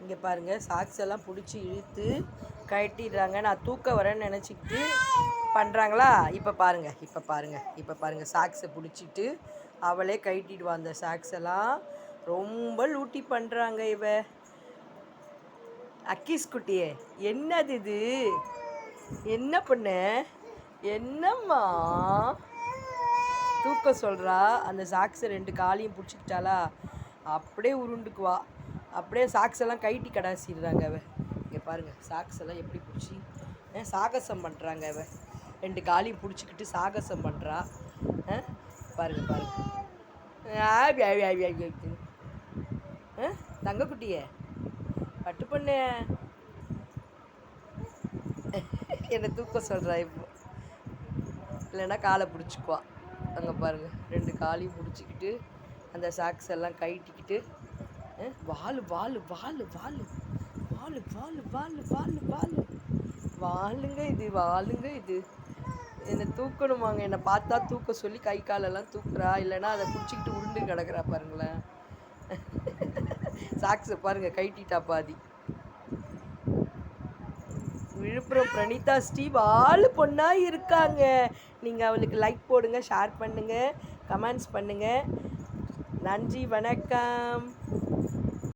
இங்கே பாருங்கள் சாக்ஸ் எல்லாம் பிடிச்சி இழுத்து கட்டிடுறாங்க. நான் தூக்க வரேன்னு நினச்சிக்கிட்டு பண்ணுறாங்களா இப்போ பாருங்கள் இப்போ பாருங்கள் இப்போ பாருங்கள் சாக்ஸை பிடிச்சிட்டு அவளே கட்டிடுவா அந்த சாக்ஸ் எல்லாம். ரொம்ப லூட்டி பண்ணுறாங்க இவ. அக்கீஸ் குட்டியே என்னது இது? என்ன பண்ண? என்னம்மா? தூக்க சொல்கிறா அந்த சாக்ஸை ரெண்டு காலையும் பிடிச்சிக்கிட்டாளா? அப்படியே உருண்டுக்குவா. அப்படியே சாக்ஸ் எல்லாம் கைட்டி கடாசிடுறாங்க அவ. இங்கே பாருங்கள் சாக்ஸ் எல்லாம் எப்படி பிடிச்சி? சாகசம் பண்ணுறாங்க அவ. ரெண்டு காலையும் பிடிச்சிக்கிட்டு சாகசம் பண்ணுறா பாருங்க பாருங்க. ஆபி ஆபி ஆபி ஆபி ஆபி. அஹ், தங்கக்குட்டியே பட்டு பொண்ணு. என்னை தூக்க சொல்கிறா இப்போ. இல்லைன்னா காலை பிடிச்சிக்குவா. அங்கே பாருங்கள் ரெண்டு காலையும் பிடிச்சிக்கிட்டு அந்த சாக்ஸ் எல்லாம் கைட்டிக்கிட்டு வாலு வாலு வாலு வாலு. வாலு வாலு வாலு வாலு வாலு. வாளுங்க இது வாளுங்க இது. என்னை தூக்கணுமாங்க. என்னை பார்த்தா தூக்க சொல்லி கை காலெல்லாம் தூக்குறா. இல்லைன்னா அதை பிடிச்சிக்கிட்டு உருண்டு கிடக்குறா பாருங்களேன். சாக்ஸை பாருங்கள் கைட்டிட்டா பாதி. விழுப்புரம் பிரணிதா ஸ்டீவ் ஆளு பொண்ணாக இருக்காங்க. நீங்கள் அவளுக்கு லைக் போடுங்க ஷேர் பண்ணுங்கள் கமெண்ட்ஸ் பண்ணுங்கள் நன்றி வணக்கம்.